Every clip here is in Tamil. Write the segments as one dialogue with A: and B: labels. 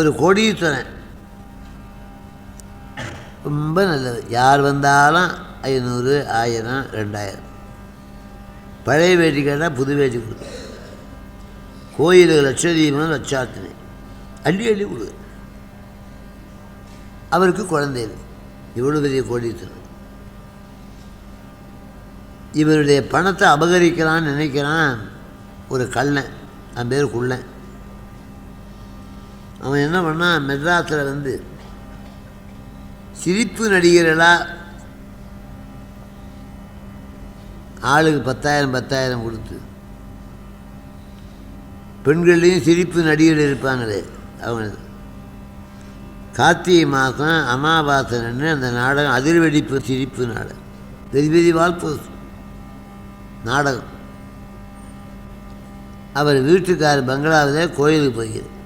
A: ஒரு கோடீஸ்வரன். ரொம்ப நல்லது. யார் வந்தாலும் ஐநூறு ஆயிரம் ரெண்டாயிரம். பழைய வேட்டி கேட்டால் புது வேட்டி கொடுக்கும் கோயிலுக்கு லட்சதீபம் லட்சார்த்தனை. அள்ளி அள்ளி கொடு. அவருக்கு குழந்தை இல்லை. இவ்வளோ பெரிய கோடீஸ்வரன். இவருடைய பணத்தை அபகரிக்கிறான்னு நினைக்கிறான் ஒரு கள்ளன். அவன் பேர் குள்ளன். அவன் என்ன பண்ணான் மெட்ராஸில் வந்து சிரிப்பு நடிகர்களா ஆளுக்கு பத்தாயிரம் பத்தாயிரம் கொடுத்து பெண்கள்லேயும் சிரிப்பு நடிகர்கள் இருப்பாங்களே அவங்க கார்த்திகை மாதம் அமாவாசைன்னு அந்த நாடகம் அதிர்வெடிப்பு சிரிப்பு நாடகம். பெரிய பெரிய வாழ்ப்பு நாடகம். அவர் வீட்டுக்கார் பங்களாவிலே கோயிலுக்கு போகிறார்.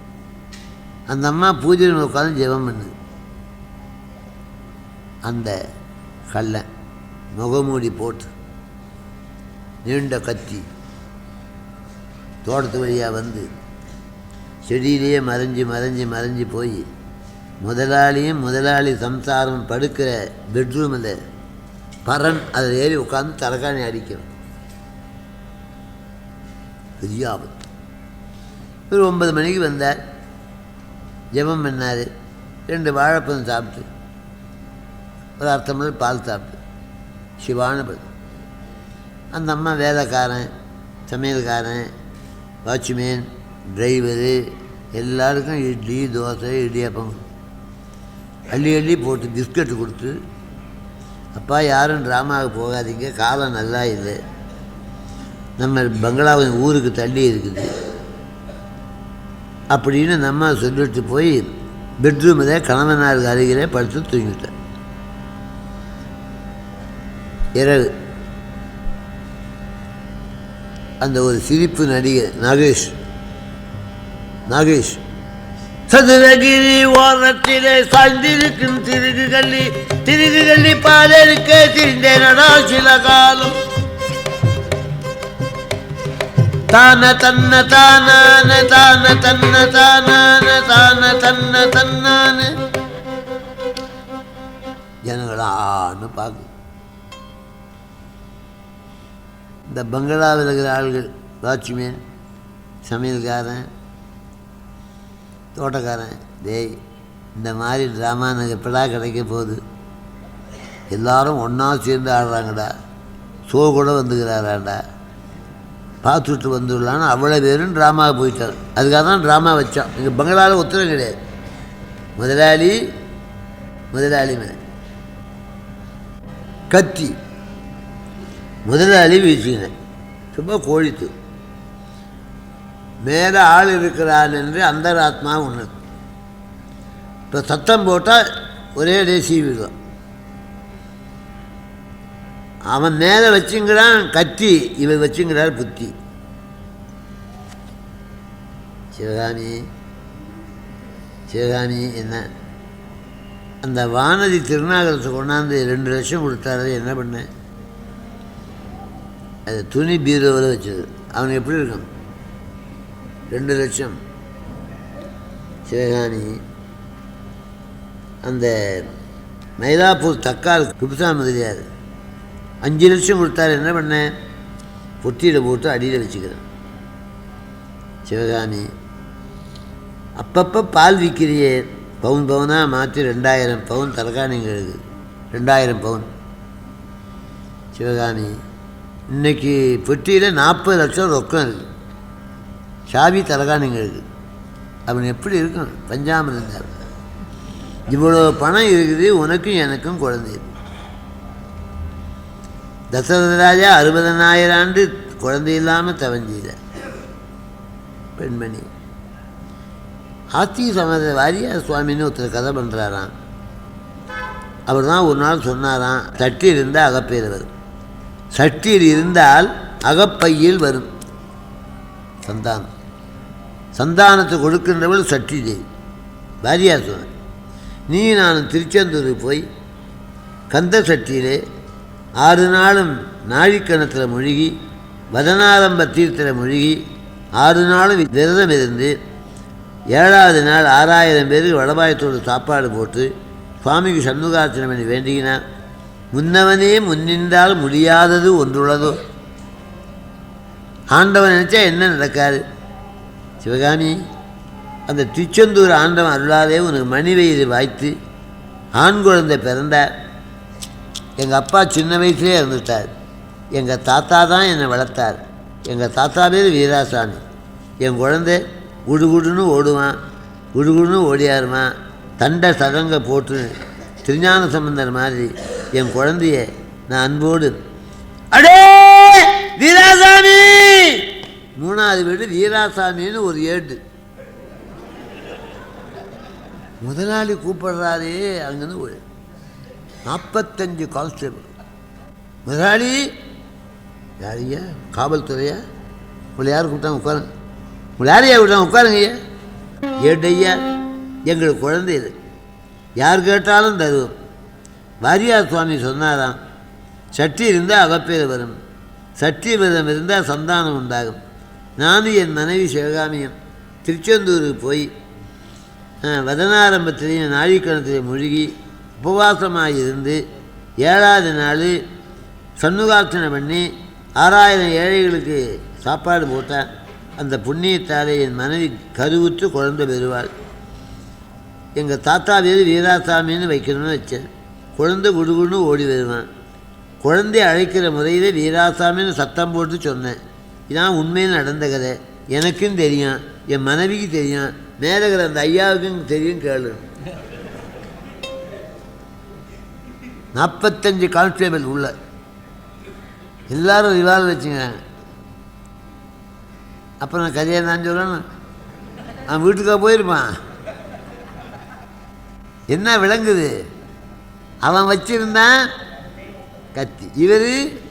A: அந்த அம்மா பூஜையில் உட்காந்து ஜெபம் பண்ணு அந்த கள்ளன் முகமூடி போட்டு நீண்ட கத்தி தோட்டத்து வழியாக வந்து செடியிலேயே மறைஞ்சு மறைஞ்சு மறைஞ்சு போய் முதலாளியும் முதலாளி சம்சாரம் படுக்கிற பெட்ரூமில் பரன் அதில் ஏறி உட்காந்து தலகாணி அடிக்கணும் பெரிய ஆபத்து. ஒரு ஒன்பது மணிக்கு வந்தார். ஜெபம் பண்ணார். ரெண்டு வாழைப்பழம் சாப்பிட்டு. ஒரு அரை டம்ளர் பால் சாப்பிட்டு. சிவான பதில் அந்த அம்மா வேலைக்காரன் சமையல்காரன் வாட்ச்மேன் டிரைவரு எல்லாருக்கும் இட்லி தோசை இடியாப்பம். அள்ளி அள்ளி போட்டு பிஸ்கட்டு கொடுத்து அப்பா யாரும் ட்ராமாவுக்கு போகாதீங்க. காலம் நல்லா இல்லை. நம்ம பங்களாவின் ஊருக்கு தள்ளி இருக்குது. அப்படின்னு நம்ம சொல்லிட்டு போய் பெட்ரூமில் கணவனாருக்கு அருகிலே படுத்து தூங்கிட்டேன் இரவு. அந்த ஒரு சிரிப்பு நடிகை நாகேஷ். நாகேஷ் சதுரகிரி ஓரத்திலே சாய்ந்திருக்கும் திருகு கள்ளி திருகு கள்ளி பாலெடுக்க திரிந்தேனடா சில காலம். தான தன்ன தானான தான தன்ன தானான தான தன்ன தன்னான. ஜனங்களான்னு பார்க்கு. இந்த பங்களாவில் இருக்கிற ஆள்கள் வாட்ச்மேன் சமையல்காரன் தோட்டக்காரன் டேய் இந்த மாதிரி ட்ராமா எனக்கு எப்படா கிடைக்க போகுது. எல்லாரும் ஒன்றா சேர்ந்து ஆடுறாங்கடா. ஷோ கூட வந்துக்கிறாராடா பார்த்துட்டு வந்துடலான்னு அவ்வளோ பேரும் ட்ராமாவை போயிட்டார் அதுக்காக தான் ட்ராமா வச்சோம் எங்கள் பங்களாவில் உத்தரவு கிடையாது. முதலாளி முதலாளி மேலே. கத்தி. முதலாளி வீசினேன் சும்மா கோழித்து. மேலே ஆள் இருக்கிறான் என்று அந்தராத்மா ஒன்று இப்போ சத்தம் போட்டால் ஒரே டே சீவிடும் அவன் மேலே வச்சுங்கிறான் கத்தி. இவன் வச்சுங்கிறார் புத்தி. சிவகாமி சிவகாமி என்ன? அந்த வானதி திருநாகரத்தை கொண்டாந்து ரெண்டு லட்சம் கொடுத்தாரு என்ன பண்ணேன் அது துணி பீரோவில் வச்சது. அவனுக்கு எப்படி இருக்கும்? ரெண்டு லட்சம். சிவகாமி அந்த மயிலாப்பூர் தக்கால் குப்தா முதலியார் அஞ்சு லட்சம் கொடுத்தாரு என்ன பண்ணேன் பொட்டியில் போட்டு அடியில் வச்சுக்கிறேன். சிவகாமி அப்பப்போ பால் விற்கிறியே? பவுன் பவுனாக மாற்றி ரெண்டாயிரம் பவுன் தலகாணிங்களுக்கு ரெண்டாயிரம் பவுன். சிவகாமி இன்னைக்கு பெட்டியில் நாற்பது லட்சம் ரொக்கம் இருக்குது சாவி தலகாணிங்களுக்கு அவன் எப்படி இருக்கும் பஞ்சாமல் இருந்தார் இவ்வளோ பணம் இருக்குது உனக்கும் எனக்கும் குழந்தை தசரத ராஜா அறுபதனாயிரம் ஆண்டு குழந்தை இல்லாமல் தவஞ்சியில பெண்மணி. ஆத்திய சமத வாரியார் சுவாமின்னு ஒருத்தர் கதை பண்ணுறாராம் அவர் தான் ஒரு நாள் சொன்னாராம் சட்டி இருந்தால் அகப்பையில் வரும் சட்டியில் இருந்தால் அகப்பையில் வரும். சந்தானம். சந்தானத்தை கொடுக்கின்றவள் சட்டி தேவி வாரியார் சொன்னார் நீ நான் திருச்செந்தூருக்கு போய் கந்த சட்டியிலே ஆறு நாளும் நாழிக்கணத்தில் மூழ்கி வதனாரம்ப தீர்த்தத்தில் மூழ்கி ஆறு நாளும் விரதம் இருந்து ஏழாவது நாள் ஆறாயிரம் பேருக்கு வடபாயத்தோடு சாப்பாடு போட்டு சுவாமிக்கு சண்முகார்ச்சனை பண்ணி வேண்டிக்கினான் முன்னவனே முன்னின்றால் முடியாதது ஒன்றுள்ளதோ? ஆண்டவன் நினச்சா என்ன நடக்காது? சிவகாமி அந்த திருச்செந்தூர் ஆண்டவன் அருளாலே உனக்கு மணி வயிறு வாய்த்து ஆண் குழந்தை பிறந்தார். எங்கள் அப்பா சின்ன வயசுலேயே இருந்துட்டார் எங்கள் தாத்தா தான் என்னை வளர்த்தார். எங்கள் தாத்தா பேர் வீராசாமி. என் குழந்தை குடுகுடுன்னு ஓடுவான் குடுகுடுன்னு ஓடியாருவான் தண்டை சதங்க போட்டு திருஞான சம்பந்தர் மாதிரி என் குழந்தைய நான் அன்போடு அடே வீராசாமி! மூணாவது வீடு வீராசாமின்னு ஒரு ஏடு. முதலாளி கூப்பிடுறாரே அங்கேருந்து ஒரு நாற்பத்தஞ்சு கான்ஸ்டபிள். முதலாளி யாரையா காவல்துறையா? உங்களை யார் கூப்பிட்டாங்க உட்காருங்க. உங்களை யாரையா கூப்பிட்டாங்க உட்காருங்க ஐயா. ஏட்டையா எங்களுக்கு குழந்தை இது. யார் கேட்டாலும் தருவோம். வாரியார் சுவாமி சொன்னாராம் சட்டி இருந்தால் அவப்பேர் வரும். சட்டி விரதம் இருந்தால் சந்தானம் உண்டாகும். நானும் என் மனைவி சிவகாமியம் திருச்செந்தூருக்கு போய் ஆ, வதனாரம்பத்திலையும் நாழிக்கணத்திலையும் மூழ்கி உபவாசமாக இருந்து ஏழாவது நாள் சண்முகார்ச்சனை பண்ணி ஆறாயிரம் ஏழைகளுக்கு சாப்பாடு போட்டேன் அந்த புண்ணியத்தாலே என் மனைவி கருவுற்று குழந்தை பெறுவாள். எங்கள் தாத்தா பேர் வீராசாமின்னு வைக்கணும்னு வச்சேன். குழந்தை குடுகுன்னு ஓடி வருவான். குழந்தை அழைக்கிற முறையில் வீராசாமின்னு சத்தம் போட்டு சொன்னேன். இதான் உண்மையில் நடந்த கதை. எனக்கும் தெரியும். என் மனைவிக்கு தெரியும். மேலகிற அந்த ஐயாவுக்கும் தெரியும் கேளு. நாற்பத்தஞ்சு கான்ஸ்டேபிள் உள்ள. எல்லாரும் ரிவால்வ் வச்சுங்கிறாங்க அப்புறம் நான் கதையை நான் சொல்லணும் அவன் வீட்டுக்காக போயிருப்பான். என்ன விளங்குது? அவன் வச்சிருந்தான் கத்தி. இவர்